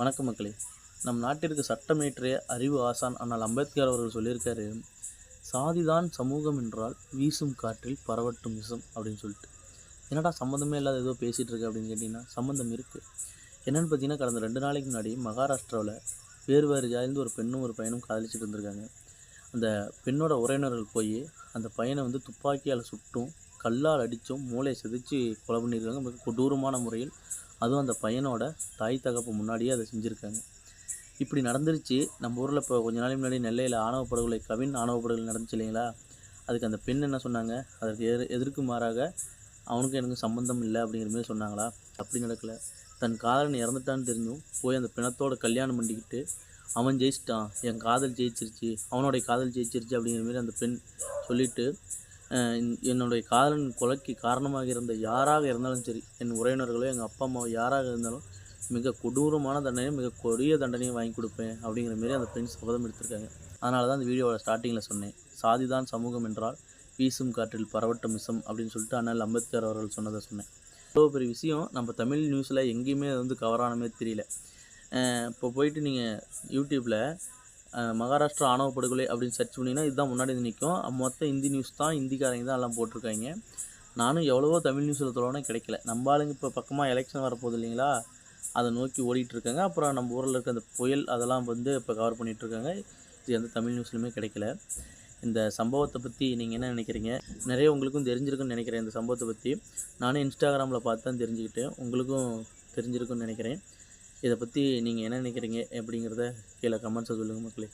வணக்கம் மக்களே. நம் நாட்டிற்கு சட்டமேற்றிய அறிவு ஆசான் ஆனால் அம்பேத்கர் அவர்கள் சொல்லியிருக்காரு சாதிதான் சமூகம் என்றால் வீசும் காற்றில் பரவட்டும் விஷம் அப்படின்னு சொல்லிட்டு. என்னடா சம்மந்தமே இல்லாத ஏதோ பேசிகிட்டு இருக்கு அப்படின்னு கேட்டிங்கன்னா சம்மந்தம் இருக்குது என்னென்னு பார்த்தீங்கன்னா கடந்த ரெண்டு நாளைக்கு முன்னாடி மகாராஷ்டிராவில் வேறு வேறு ஜாதியிலேருந்து ஒரு பெண்ணும் ஒரு பையனும் காதலிச்சிட்டு இருந்திருக்காங்க. அந்த பெண்ணோட உறவினர்கள் போய் அந்த பையனை வந்து துப்பாக்கியால் சுட்டும் கல்லால் அடித்தும் மூளையை செதுச்சு கொலை பண்ணியிருக்காங்க மிக கொடூரமான முறையில் அதுவும் அந்த பையனோட தாய் தகப்பு முன்னாடியே அதை செஞ்சுருக்காங்க. இப்படி நடந்துருச்சு. நம்ம ஊரில் இப்போ கொஞ்ச நாளைக்கு முன்னாடி நெல்லையில் ஆணவ படுகொலை கவின் ஆணவ படுகொலை நடந்துச்சு இல்லைங்களா? அதுக்கு அந்த பெண் என்ன சொன்னாங்க? அதற்கு எதிர் எதிர்க்கு மாறாக அவனுக்கும் எனக்கு சம்மந்தம் இல்லை அப்படிங்கிற மாதிரி சொன்னாங்களா? அப்படி நடக்கலை. தன் காதலன் இறந்துட்டான்னு தெரிஞ்சும் போய் அந்த பிணத்தோட கல்யாணம் பண்ணிக்கிட்டு அவன் ஜெயிச்சிட்டான். என் காதல் ஜெயிச்சிருச்சு. அவனுடைய காதல் ஜெயிச்சிருச்சு அப்படிங்கிற மாதிரி அந்த பெண் சொல்லிவிட்டு என்னுடைய காதலன் கொலைக்கு காரணமாக இருந்த யாராக இருந்தாலும் சரி என் உறவினர்களோ எங்கள் அப்பா அம்மாவோ யாராக இருந்தாலும் மிக கொடூரமான தண்டனையும் மிக கொடிய தண்டனையும் வாங்கி கொடுப்பேன் அப்படிங்கிற மாரி அந்த பெண் சபதம் எடுத்திருக்காங்க. அதனால தான் அந்த வீடியோவோட ஸ்டார்டிங்கில் சொன்னேன். சாதிதான் சமூகம் என்றால் வீசும் காற்றில் பரவட்டும் மிசம் அப்படின்னு சொல்லிட்டு அண்ணல் அம்பேத்கர் அவர்கள் சொன்னதை சொன்னேன். இவ்வளோ பெரிய விஷயம் நம்ம தமிழ் நியூஸில் எங்கேயுமே அது வந்து கவர் தெரியல. இப்போ போயிட்டு நீங்கள் யூடியூப்பில் மகாராஷ்டிரா ஆணவ படுகொலை அப்படின்னு சர்ச் பண்ணிங்கன்னா இதுதான் முன்னாடி நிற்கும் மொத்தம் இந்தி நியூஸ் தான் இந்திக்காரங்க தான் எல்லாம் போட்டிருக்காங்க. நானும் எவ்வளவோ தமிழ் நியூஸில் தொலைனா கிடைக்கல. நம்ம ஆளுங்க இப்போ பக்கமாக எலெக்ஷன் வரப்போகுது இல்லைங்களா? அதை நோக்கி ஓடிட்டு இருக்காங்க அப்புறம் நம்ம ஊரில் இருக்க அந்த புயல் அதெல்லாம் வந்து இப்போ கவர் பண்ணிகிட்ருக்காங்க இது எந்த தமிழ் நியூஸ்லையுமே கிடைக்கல. இந்த சம்பவத்தை பற்றி நீங்கள் என்ன நினைக்கிறீங்க? நிறைய உங்களுக்கும் தெரிஞ்சிருக்குன்னு நினைக்கிறேன் இந்த சம்பவத்தை பற்றி நானும் இன்ஸ்டாகிராமில் பார்த்து தான் தெரிஞ்சுக்கிட்டேன். உங்களுக்கும் தெரிஞ்சிருக்குன்னு நினைக்கிறேன். இதை பற்றி நீங்கள் என்ன நினைக்கிறீங்க அப்படிங்கிறத கீழே கமெண்ட்ஸை சொல்லுங்கள் மக்களே.